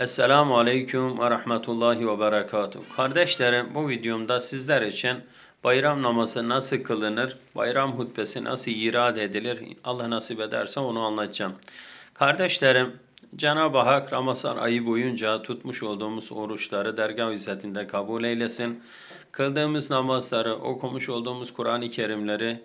Esselamu Aleyküm ve Rahmetullahi ve Berekatuhu. Kardeşlerim bu videomda sizler için bayram namazı nasıl kılınır, bayram hutbesi nasıl irad edilir, Allah nasip ederse onu anlatacağım. Kardeşlerim, Cenab-ı Hak Ramazan ayı boyunca tutmuş olduğumuz oruçları dergah izzetinde kabul eylesin. Kıldığımız namazları, okumuş olduğumuz Kur'an-ı Kerimleri,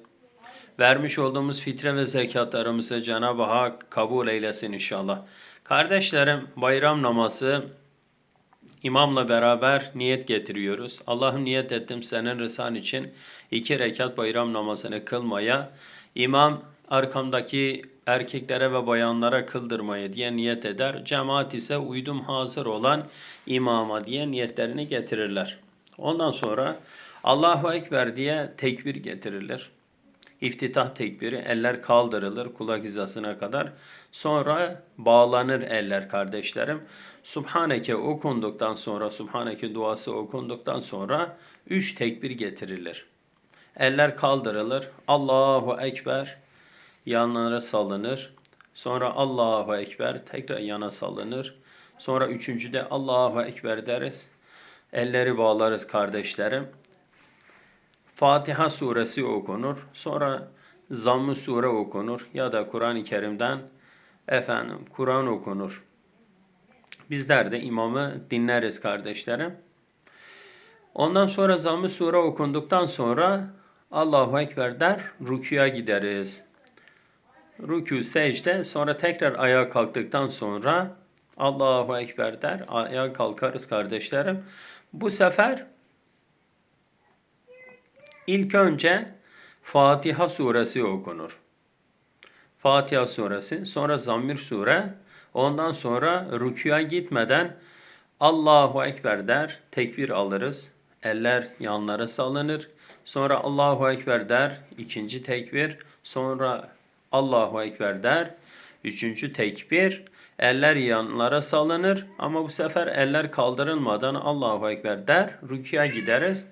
vermiş olduğumuz fitre ve zekatlarımızı Cenab-ı Hak kabul eylesin inşallah. Kardeşlerim bayram namazı imamla beraber niyet getiriyoruz. Allah'ım niyet ettim senin rızan için iki rekat bayram namazını kılmaya, imam arkamdaki erkeklere ve bayanlara kıldırmayı diye niyet eder. Cemaat ise uydum hazır olan imama diye niyetlerini getirirler. Ondan sonra Allahu Ekber diye tekbir getirilir. İftitah tekbiri eller kaldırılır kulak hizasına kadar. Sonra bağlanır eller kardeşlerim. Subhaneke okunduktan sonra Subhaneke duası okunduktan sonra üç tekbir getirilir. Eller kaldırılır. Allahu Ekber yanlara salınır. Sonra Allahu Ekber tekrar yana salınır. Sonra üçüncüde Allahu Ekber deriz. Elleri bağlarız kardeşlerim. Fatiha suresi okunur. Sonra Zamm-ı sure okunur ya da Kur'an-ı Kerim'den efendim Kur'an okunur. Bizler de imamı dinleriz kardeşlerim. Ondan sonra Zamm-ı sure okunduktan sonra Allahu Ekber der, rüküya gideriz. Rükû, secde, sonra tekrar ayağa kalktıktan sonra Allahu Ekber der, ayağa kalkarız kardeşlerim. Bu sefer İlk önce Fatiha suresi okunur. Fatiha suresi, sonra Zammir sure, ondan sonra rüküya gitmeden Allahu Ekber der, tekbir alırız. Eller yanlara salınır. Sonra Allahu Ekber der, ikinci tekbir. Sonra Allahu Ekber der, üçüncü tekbir. Eller yanlara salınır ama bu sefer eller kaldırılmadan Allahu Ekber der, rüküya gideriz.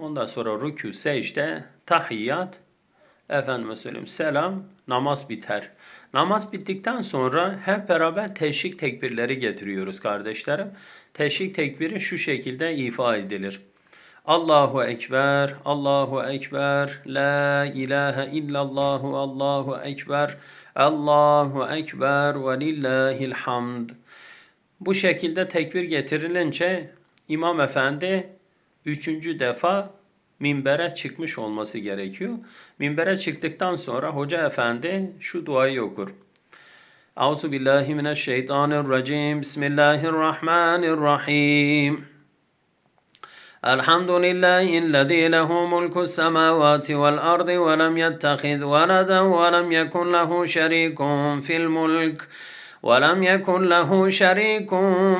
Ondan sonra rükû, secde, tahiyyat, efendime söyleyeyim selam, namaz biter. Namaz bittikten sonra hep beraber teşrik tekbirleri getiriyoruz kardeşlerim. Teşrik tekbiri şu şekilde ifa edilir. Allahu Ekber, Allahu Ekber, La ilahe illallahu, Allahu Ekber, Allahu Ekber ve lillahil hamd. Bu şekilde tekbir getirilince İmam Efendi üçüncü defa minbere çıkmış olması gerekiyor. Minbere çıktıktan sonra hoca efendi şu duayı okur. Auzu billahi mineşşeytanirracim. Bismillahirrahmanirrahim. الحمد لله الذي له ملك السماوات والأرض ولم يتخذ ولدا ولم يكن له شريك في الملك ولم يكن له شريك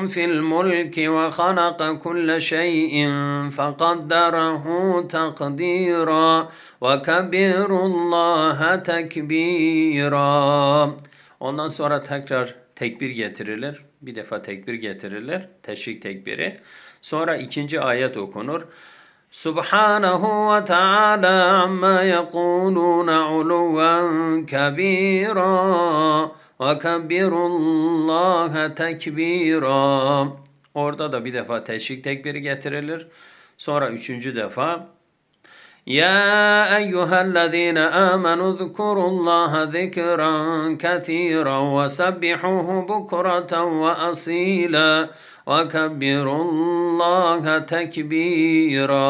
في الملك وخلق كل شيء فقدره تقديرا وكبر الله تكبيرا Ondan sonra tekrar tekbir getirilir. Bir defa tekbir getirilir. Teşrik tekbiri. Sonra ikinci ayet okunur. Subhanahu ve Teala amma yekuluna uluven kebira ve kabbirullaha tekbira. Orada da bir defa teşrik tekbiri getirilir. Sonra üçüncü defa يا أيها الذين آمنوا اذكروا الله ذكرا كثيرا وسبحوه بكرة وأصيلا وكبروا الله تكبيرا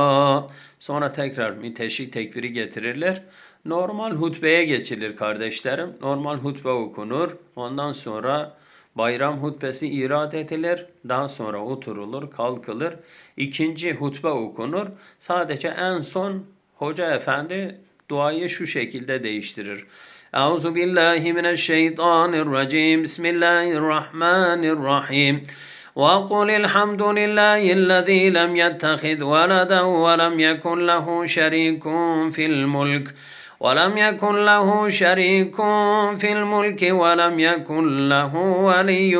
Sonra tekrar bir teşrik tekbiri getirilir. Normal hutbeye geçilir kardeşlerim. Normal hutbe okunur. Ondan sonra bayram hutbesi irad edilir. Daha sonra oturulur, kalkılır. İkinci hutbe okunur. Sadece en son hoca efendi duayı şu şekilde değiştirir. Euzu billahi mineşşeytanirracim. Bismillahirrahmanirrahim. وقل الحمد لله الذي لم يتخذ ولدا ولم يكن له شريك في الملك ولم يكن له شريك في الملك ولم يكن له ولي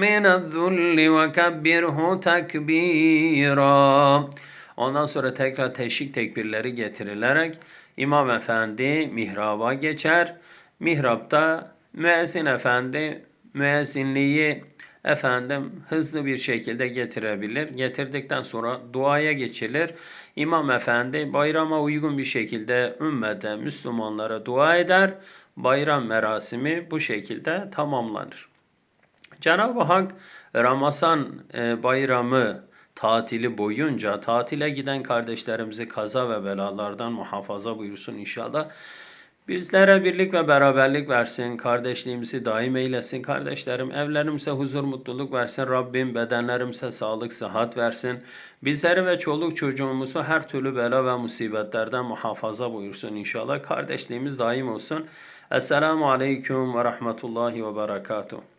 من الذل وكبره تكبيرا Ondan sonra tekrar teşrik tekbirleri getirilerek İmam Efendi mihraba geçer. Mihrapta müezzin efendi müezzinliği efendim hızlı bir şekilde getirebilir. Getirdikten sonra duaya geçilir. İmam Efendi bayrama uygun bir şekilde ümmete, Müslümanlara dua eder. Bayram merasimi bu şekilde tamamlanır. Cenab-ı Hak Ramazan e, bayramı tatili boyunca tatile giden kardeşlerimizi kaza ve belalardan muhafaza buyursun inşallah. Bizlere birlik ve beraberlik versin, kardeşliğimizi daim eylesin. Kardeşlerim evlerimize huzur, mutluluk versin. Rabbim bedenlerimize sağlık, sıhhat versin. Bizleri ve çoluk çocuğumuzu her türlü bela ve musibetlerden muhafaza buyursun inşallah. Kardeşliğimiz daim olsun. Esselamu Aleyküm ve Rahmetullahi ve Berekatuhu.